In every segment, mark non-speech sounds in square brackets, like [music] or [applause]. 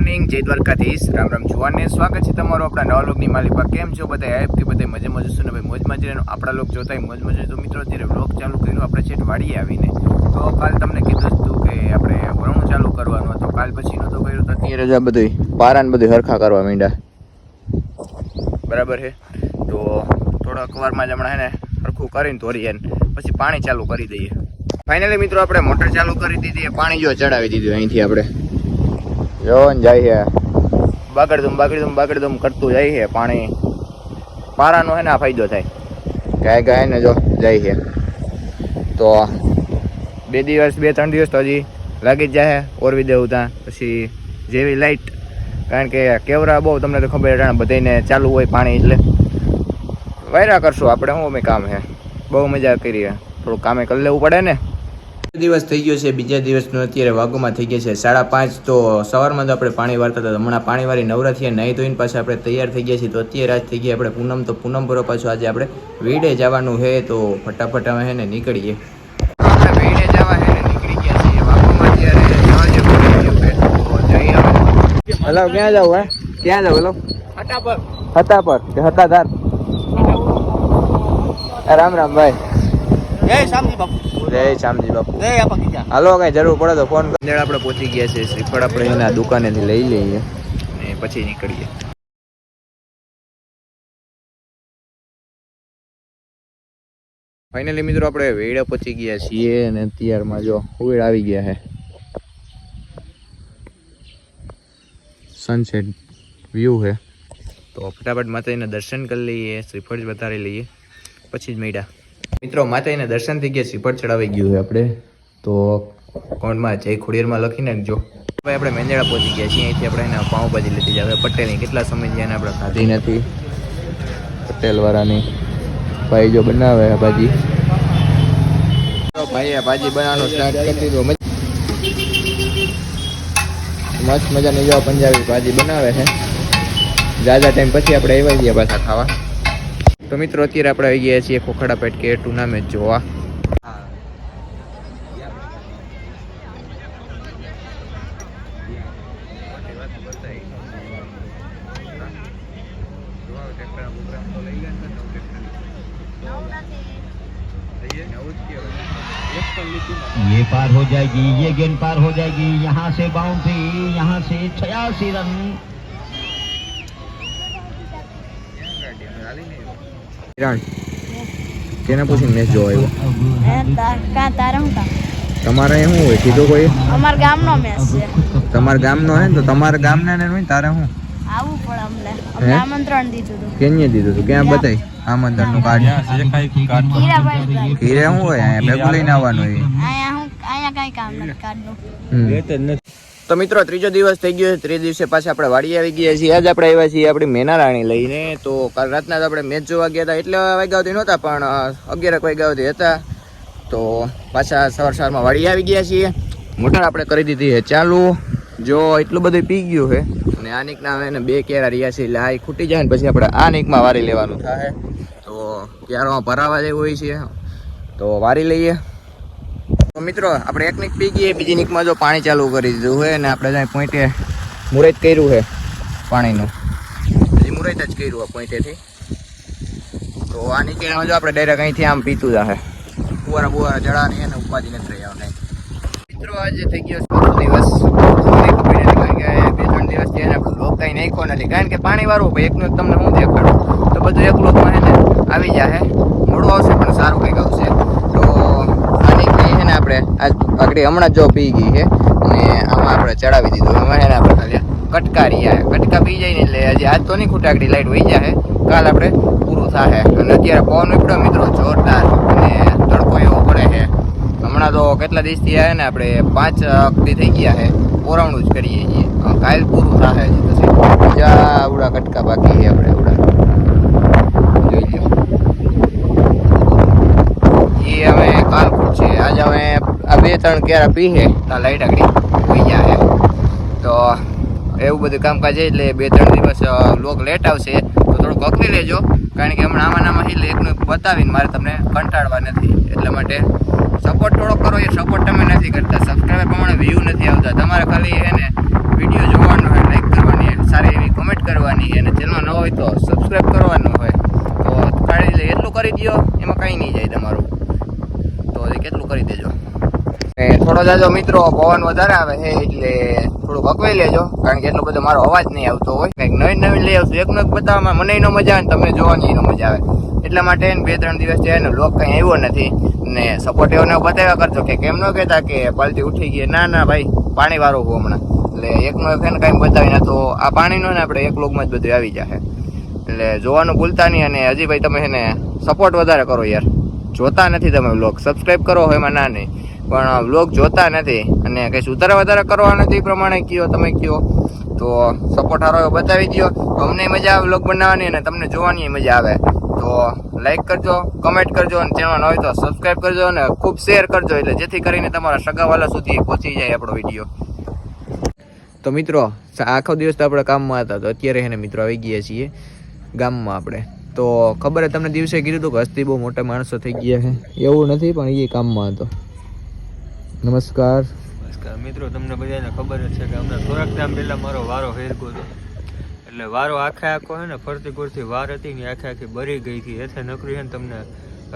Morning જય દ્વારકાધીશ. રામ રામ જુવાનને સ્વાગત છે તમારું આપણા નવા લોકની માલિકા કેમ છો બધા? હેપ કે બધા મજે મજે છું ને? ભાઈ મોજ મજે રહેવાનું. આપણા લોક જોતા મોજ મજે તો મિત્રો, અત્યારે વ્લોગ ચાલુ કર્યો. આપણે છેટ વાડીએ આવીને. તો કાલ તમને કીધું જ હતું કે આપણે વરણું ચાલુ કરવાનું હતું. કાલ પછી નહોતું કર્યું તો અત્યારે જ આ બધું ને બધું હરખા કરવા માંડ્યા. બરાબર છે? તો થોડાક વારમાં જ હમણાં હે ને હરખું કરીને ધોરીએ પછી પાણી ચાલુ કરી દઈએ. ફાઇનલી મિત્રો, આપણે મોટર ચાલુ કરી દીધી. પાણી જો ચડાવી દીધું અહીંથી આપણે. જો ને જાય છે બગડદુમ બગડદુમ બગડદુમ કરતું જાય છે પાણી. પારાનો હે ને આ ફાયદો થાય. ગાય ગાય ને જો જાય છે તો બે દિવસ બે ત્રણ દિવસ તો હજી લાગી જ જાય ઓરવી દેવું ત્યાં. પછી જેવી લાઈટ. કારણ કે કેવરા બહુ તમને તો ખબર છે બધાને ચાલુ હોય પાણી એટલે. વાયરા કરશું આપણે શું અમે કામ છે બહુ મજા કરીએ થોડું કામે કરી લેવું પડે ને. દિવસ થઈ ગયો છે બીજા દિવસનો અત્યારે વાગોમાં થઈ ગયા છે સાડા પાંચ. તો સવારમાં તો આપણે પાણી વારતા હતા હમણાં પાણી વાળી નવરાથી નહીં ધોઈને પાછા આપણે તૈયાર થઈ ગયા છીએ. તો અત્યારે આજ થઈ ગયા આપણે પૂનમ તો પૂનમ ભરો પાછું આજે આપણે વીડે જવાનું છે તો ફટાફટ અમે હે ને નીકળીએ. આપણે જવા હે નીકળી ગયા છીએ. વાગોમાં અત્યારે જવા જેવું થઈ ગયું છે તો જઈએ હવે હલો ક્યાં જાવ હે? ક્યાં જાવ હલો? હતા પર હતા પર હતા ધાર રામ રામ ભાઈ. જય શામજી બાપુ. જય શ્યામજી બાપુ. જય આપા હાલો કઈ જરૂર પડે તો ફોન આપડે આપણે પહોંચી ગયા છે શ્રીફળ આપણે એના દુકાનેથી લઈ લઈએ. અને પછી નીકળીએ. ફાઇનલી મિત્રો આપણે વેડા પહોંચી ગયા છીએ અને અત્યારમાં જો વેડ આવી ગયા છે. સનસેટ વ્યૂ છે. તો ફટાફટ માતાજીના દર્શન કરી લઈએ શ્રીફળ જ વધારી લઈએ. પછી જ મેળા. મિત્રો, માતાજીને દર્શન થઈ ગયા શ્રીફળ ચડાવી ગયું આપણે. તો કોણમાં જય ખોડિયારમાં લખી નાખજો. હવે આપણે મેંદડા પહોંચી ગયા છીએ. અહીંથી આપણે એના પાઉંભાજી લીધી છે પટેલની કેટલા સમય એને આપણે ખાધી નથી. પટેલવાળાની ભાઈ જો બનાવે આ ભાજી. ભાઈ આ ભાજી બનાવવાનું સ્ટાર્ટ કરી દીધું. મસ્ત મજાની જો પંજાબી ભાજી બનાવે છે. જાજા ટાઈમ પછી આપણે આવ્યા ગયા પાછા ખાવા. તો મિત્રો અત્યારે આપણે આવી ગયા છીએ ખોખડા પેટ કે ટુર્નામેન્ટ જોવા ये पार हो जाएगी ये गेंद पार हो जाएगी यहाँ से बाउंड्री यहाँ से छियासी रन કિરણ કેને પૂછીને મેચ જોવા આવ્યો હે તાર કાં તારે શું કામ? તમારે શું હોય? કીધું કોઈ? અમાર ગામનો મેચ છે. તમારા ગામનો હે ને તો તમારા ગામના ને હોય ને તારે શું? આવવું પડે અમને. અમને? આમંત્રણ દીધું હતું કેને દીધું તું? ક્યાં બતાય આમંત્રણનું કાર્ડ. હીરે શું હોય? અહીંયા ભેગું લઈને આવવાનું હોય. અહીંયા હું અહીંયા કઈ કામ નથી કાર્ડનું. તો મિત્રો, ત્રીજો દિવસ થઈ ગયો છે. ત્રીજ દિવસે પાછા આપણે વાડી આવી ગયા છીએ. આજ આપણે આવ્યા છીએ આપણી મેના રાણી લઈને. તો કાલ રાતના તો આપણે મેચ જોવા ગયા હતા. એટલે વાગ્યા સુધી નહોતા, પણ અગિયાર વાગ્યા સુધી હતા. તો પાછા સવાર સવારમાં વાડી આવી ગયા છીએ. મોટર આપણે કરી દીધી છે ચાલુ. જો, એટલું બધું પી ગયું છે. અને આ નીકના એને બે કેરા રહ્યા છે. એટલે આ ખૂટી જાય ને પછી આપણે આ નીકમાં વારી લેવાનું થાય. તો ક્યારો ભરાવા જેવું હોય છે. તો વારી લઈએ. મિત્રો, આપણે એક નીક પી ગઈએ બીજી નીકમાં જો પાણી ચાલુ કરી દીધું હોય ને આપણે ત્યાં પોઈન્ટે મુરત કર્યું છે પાણીનું. હજી મુરત જ કર્યું આ પોઈન્ટેથી. તો આ નીકળ્યા જો આપણે ડાયરેક્ટ અહીંથી આમ પીતું જશે ફુવારા બુવારા નહીં અને ઉપાધિ નથી રહી આવને. મિત્રો, આજે થઈ ગયો દિવસ. બે ત્રણ દિવસથી એને બ્લોક કાંઈ નાખ્યો નથી. કારણ કે પાણી વાળું ભાઈ, એકનું એક તમને હું દેખાડું. તો બધું એક બ્લોકમાં એને આવી જાય મોડું આવશે, પણ સારું કંઈક આવશે તો આ નીકળી છે ને આપણે આ આગળ હમણાં જો પી ગઈ છે, અને આમાં આપણે ચડાવી દીધું. એમાં એને આપણે ખાલી કટકારી આવે કટકા પી જાય ને એટલે હજી આજ તો નહીં ખૂટાકડી લાઈટ વહી જાય કાલ આપણે પૂરું થાય અને અત્યારે પવન ઉપડ્યો મિત્રો, જોરદાર. અને તડકો એવો પડે છે. હમણાં તો કેટલા દિવસથી આવે ને, આપણે પાંચ અકથી થઈ ગયા છે. પોરાવણું જ કરીએ છીએ. કાલ પૂરું છે પછી બીજા આવડા કટકા બાકી છે આપણે આવડા જોઈ લો એ હવે કાલ છે આજે આ બે ત્રણ કેરા પીએ તો લાઈટ આગળ હોઈ જાય તો એવું બધું કામકાજ એટલે બે ત્રણ દિવસ લોક લેટ આવશે, તો થોડુંક અકવી લેજો. કારણ કે હમણાં આમાં આમાં એટલે એકનું બતાવીને મારે તમને કંટાળવા નથી. એટલા માટે સપોર્ટ થોડો કરો, એ સપોર્ટ તમે નથી કરતા. સબસ્ક્રાઈબર પ્રમાણે વ્યૂ નથી આવતા. તમારે ખાલી એને વીડિયો જોવાનો એટલે હોય તો સબસ્ક્રાઈબ કરવાનું હોય. તો કાઢી એટલું કરી દો એમાં કાંઈ નહીં જાય તમારું. કેટલું કરી દેજો. થોડો જાજો મિત્રો, પવન વધારે આવે છે, એટલે થોડુંક અકવાઈ લેજો, કારણ કે એટલો બધો મારો અવાજ નહીં આવતો હોય. કંઈક નવીન નવીન લઈ આવશું એકનો એક બતાવવામાં મને એનો મજા આવે ને તમને જોવાની એનો મજા આવે. એટલા માટે બે ત્રણ દિવસ થયા એનો લોક કંઈ આવ્યો નથી. ને સપોર્ટ એવોને બતાવ્યા કરજો કે કેમ ન કહેતા કે પાલટી ઉઠી ગઈ. ના ના ભાઈ, પાણી વાળો હું હમણાં. એટલે એકનો એક એને કાંઈ બતાવી ના તો આ પાણીનો ને આપણે એક લોકમાં જ બધું આવી જશે એટલે જોવાનું ભૂલતા નહીં અને હજી ભાઈ તમે એને સપોર્ટ વધારે કરો યાર. જોતા નથી તમે વ્લોગ સબસ્ક્રાઈબ કરો હોય એમાં ના નહીં પણ વ્લોગ જોતા નથી. અને કંઈ સુધારા વધારા કરવા નથી પ્રમાણે કયો, તમે કયો. તો સપોર્ટ સારો એવો બતાવી દો અમને મજા આવે વ્લોગ બનાવવાની અને તમને જોવાની મજા આવે. તો લાઈક કરજો કમેન્ટ કરજો અને ચેનલ હોય તો સબસ્ક્રાઈબ કરજો અને ખૂબ શેર કરજો એટલે જેથી કરીને તમારા સગાવાલા સુધી પહોંચી જાય આપણો વીડિયો તો મિત્રો, આખો દિવસ તો આપણે કામમાં હતા. તો અત્યારે એને મિત્રો, આવી ગયા છીએ ગામમાં આપણે. તો ખબર હે, તમને દિવસે કીધું હતું કે હસ્તી બહુ મોટા માણસો થઈ ગયા છે. એવું નથી, પણ એ કામમાં હતો. નમસ્કાર. નમસ્કાર. મિત્રો, તમને બધાને ખબર જ છે કે હમણાં થોડાક ટાઈમ પહેલાં મારો વારો હેરકો હતો. એટલે વારો આખે આખો હે ને, ફરતી ફરતી વાર હતી ને આખે આખી બરી ગઈ હતી. એથે નકરી છે ને તમને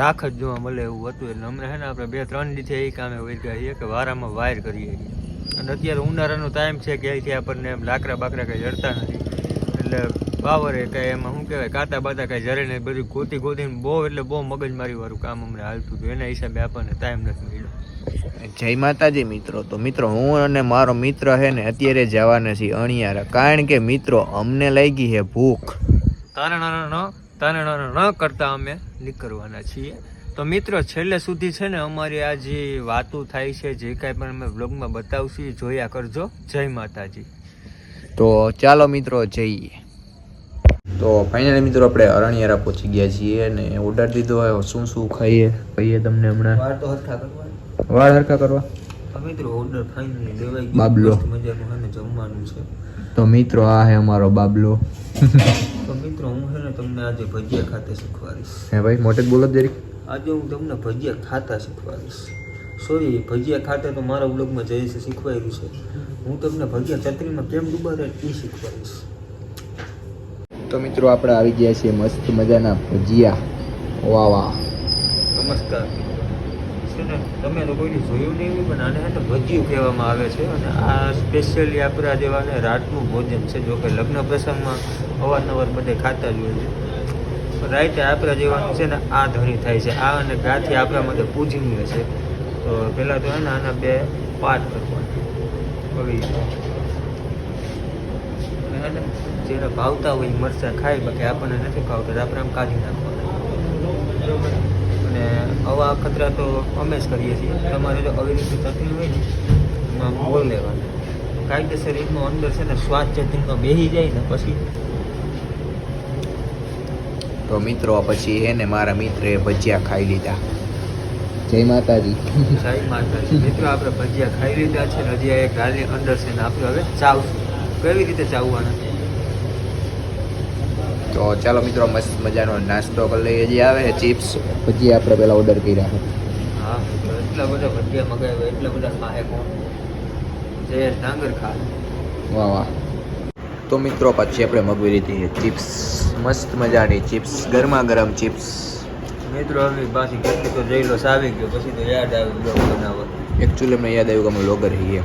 રાખ જ જોવા મળે એવું હતું. એટલે હમણાં છે ને આપણે બે ત્રણ દિવસે એ કામે વહી ગયા છીએ કે વારામાં વાયર કરીએ અને અત્યારે ઉનાળાનો ટાઈમ છે કે અહીંથી આપણને એમ લાકડા બાકડા કંઈ જડતા નથી. એટલે બાવરે કાંઈ એમાં શું કહેવાય કાતા બાતા કાંઈ જરે નહીં બધું ગોતી ગોતીને બહુ એટલે બહુ મગજમારી વાળું કામ હમણાં હાલતું હતું. એના હિસાબે આપણને ટાઈમ નથી મળ્યો. જય માતાજી મિત્રો. તો મિત્રો હું અને મારો મિત્ર છે ને અત્યારે જવાના છીએ અણિયારા. કારણ કે મિત્રો અમને લાગી છે ભૂખ. તારણ ન તારણ ન કરતા અમે નીકળવાના છીએ. તો મિત્રો છેલ્લે સુધી છે ને અમારી આ જે વાતો થાય છે જે કાંઈ પણ અમે બ્લોગમાં બતાવશું એ જોયા કરજો. જય માતાજી. તો ચાલો મિત્રો જઈએ. તો ફાઇનલી મિત્રો આપણે અરણિયારા પહોંચી ગયા છીએ અને ઓર્ડર દીધો હોય શું શું ખાઈએ કહીએ તમને હમણાં. વાર તો હરખા કરવા. વાળ હરખા કરવા. મિત્રો ઓર્ડર ફાઇનલી લેવાઈ બાબલો. મસ્ત મજાનું છે જમવાનું છે. તો મિત્રો આ હે અમારો બાબલો. તો મિત્રો હું છે ને તમને આજે ભજીયા ખાતે શીખવાડીશ. હે ભાઈ મોટે જ બોલો જરીક. આજે હું તમને ભજીયા ખાતા શીખવાડીશ. સોરી ભજીયા ખાતા તો મારા બ્લોગમાં જઈશ શીખવાડ્યું છે. હું તમને ભજીયા ચતરીમાં કેમ ડૂબાડે એ શીખવાડીશ. તો મિત્રો આપણે આવી ગયા છીએ મસ્ત મજાના ભજીયા. વાહ વાહ. નમસ્કાર. ને, તમે કોઈ જોયું નહીં પણ આને છે ને ભજીયું કહેવામાં આવે છે. અને આ સ્પેશિયલી આપણા જેવાને રાતનું ભોજન છે. જો કે લગ્ન પ્રસંગમાં અવારનવાર બધે ખાતા જ હોય છે. રાતે આપણા જેવાનું છે ને આ ધણી થાય છે. આ અને ગાથી આપણા માટે પૂજનીય છે. તો પહેલાં તો છે આના બે પાઠ કરવાના. હવે ને જેને ભાવતા હોય મરચાં ખાય બાકી આપણને નથી ભાવતા આપણે આમ કાઢી નાખવાના. બરોબર અને આવા અખતરા તો અમે જ કરીએ છીએ. તમારે જો આવી રીતે થતી હોય ને એમાં બોલ લેવાના. કાયદેસર એમાં અંદર છે ને સ્વાદ ચટણીમાં બેસી જાય ને પછી તો મિત્રો પછી હે ને મારા મિત્રે ભજીયા ખાઈ લીધા. જય માતાજી. જય માતાજી. મિત્રો આપણે ભજીયા ખાઈ લીધા છે. હજી એક ગાલની અંદર છે ને આપણે હવે ચાવશું. કેવી રીતે ચાવવાના? તો ચાલો મિત્રો મસ્ત મજાનો નાસ્તો કરી લઈએ. જે આવે છે ચિપ્સ. પછી આપણે પહેલાં ઓર્ડર કર્યા છે. હા એટલા બધા ભજીયા મગાવ્યા એટલા બધા ખાહે કોણ? જે ડાંગર ખા વાહ વાહ. તો મિત્રો પછી આપણે મગવી લીધી ચિપ્સ. મસ્ત મજાની ચિપ્સ ગરમા ગરમ ચિપ્સ. મિત્રો હવે પાછી કેટલી તો જઈ લો આવી ગયો પછી તો યાદ આવી બ્લોગ બનાવવા. એકચ્યુઅલી મને યાદ આવ્યું કે અમે લોગર છીએ.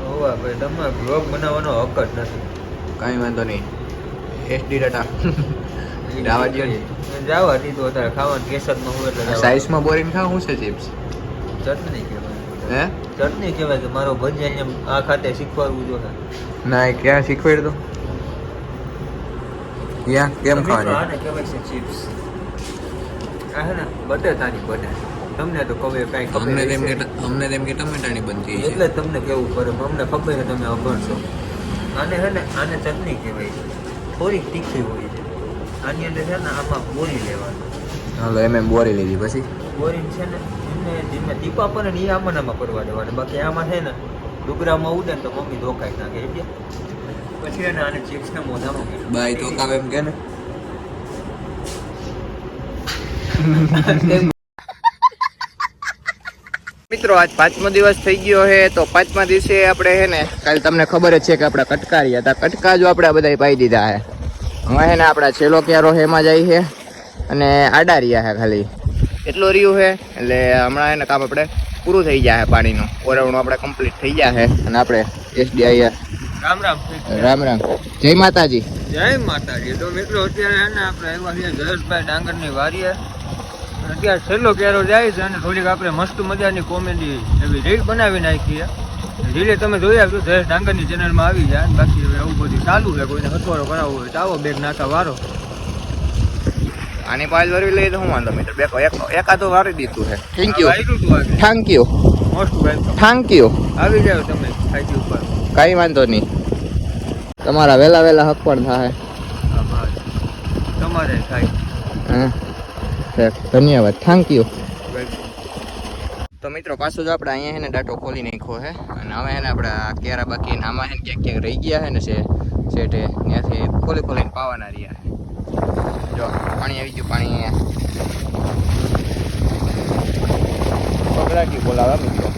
હોવા ભાઈ તમારે બ્લોગ બનાવવાનો હક જ નથી. કાંઈ વાંધો નહીં. એસડી ડાટા જાવા ને. જવા દીધું અત્યારે ખાવાનું કેસરમાં હોય એટલે. સાઈઝમાં બોરીને ખાવ શું છે ચિપ્સ ચટણી કહેવાય. હે? ચટણી કહેવાય કે મારો ભજીયા એમ આ ખાતે શીખવાડવું જોઈએ. ના એ ક્યાં શીખવાડ દો યા કેમ ખાવાની? આને કહેવાય છે ચિપ્સ આ હે ને બટેટાની બને. તમને તો કાંઈ અમને તેમ કે અમને તેમ કે ટમેટાની બનતી એટલે તમને કેવું પડે અમને ખબર છે તમે અભણ છો. આને હે ને આને ચટણી કહેવાય. છે થોડીક તીખી હોય છે. આની અંદર છે ને આમાં બોરી લેવાનું. હાલો એમ એમ બોરી લીધી પછી? બોરી છે ને ધીમે ધીમે દીપા પર ને એ આમાં આમાં પડવા દેવાના. બાકી આમાં છે ને ડુગરામાં ઉડે ને તો મમ્મી ધોકાઈ નાખે એટલે પછી એને આને ચિપ્સને મોઢામાં. બાય ધોકાવે એમ કે ને? [laughs] મિત્રો આજ પાંચમો દિવસ થઈ ગયો છે તો પાંચમા દિવસે આપણે છે ને કાલે તમને ખબર જ છે કે આપણે કટકારી હતા. કટકા જો આપણે બધા પાઈ દીધા છે. હવે છે ને આપણા છેલ્લો ક્યારો છે એમાં જાય છે અને આડા રહ્યા છે ખાલી. એટલો રહ્યું છે એટલે હમણાં એને કામ આપણે પૂરું થઈ જાય પાણીનું. ઓરવણું આપણે કમ્પ્લીટ થઈ જાય છે અને આપણે એસડીઆઈ રામ રામ. રામ રામ. જય માતાજી. જય માતાજી. તો મિત્રો અત્યારે આપણે આવ્યા છીએ જયેશભાઈ ડાંગરની વારીએ અત્યારે છેલ્લો કેરો જાય છે અને થોડીક આપણે મસ્ત મજાની કોમેડી એવી રીલ બનાવી નાખી રીલે તમે જોઈ આવજો જયેશ ડાંગરની ચેનલમાં આવી જાય બાકી હવે એવું બધું ચાલુ છે કોઈને હથવારો કરાવવો હોય તો આવો બેગ નાખા વારો. આની પાલ વરવી લઈએ તો હું વાંધો? મિત્ર બે એક એકાદો વારી દીધું છે. Thank you thank you most welcome thank you આવી જાવ તમે ખાઈ ઉપર. કઈ વાંધો નહીં. તમારા વહેલા વહેલા હક પણ થાય. તમારે થાય. હા? ધન્યવાદ. થેન્ક યુ તો મિત્રો, પાછું જો આપણે અહીંયા ને ડાટો ખોલી નાખ્યો છે. અને હવે એને આપણે કેરા બાકી આમાં છે ક્યાંક ક્યાંક રહી ગયા છે ને છે સેટે ત્યાંથી ખોલી ખોલીને પાવાના રહ્યા જો, પાણી આવી ગયું, પાણી અહીંયા. બોલાવે મિત્રો.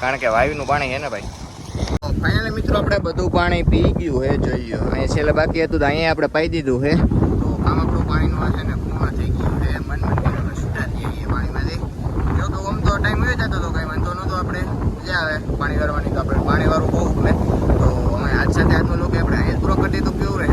કારણ કે વાયુનું પાણી છે ને ભાઈ. ફાઇનલી મિત્રો, આપણે બધું પાણી પી ગયું છે જોઈએ અહીંયા છેલ્લે બાકી હતું તો અહીંયા આપણે પાઈ દીધું છે. તો આમ આપણું પાણીનું છે ને પૂર્ણ થઈ ગયું. મજા આવે પાણી વાળવાની તો આપણે પાણી વાળું બહુ ગમે. તો અમે આજ સાથે આજનો લોક આપણે અહીંયા પૂરો કરી દીધું કેવું રહે?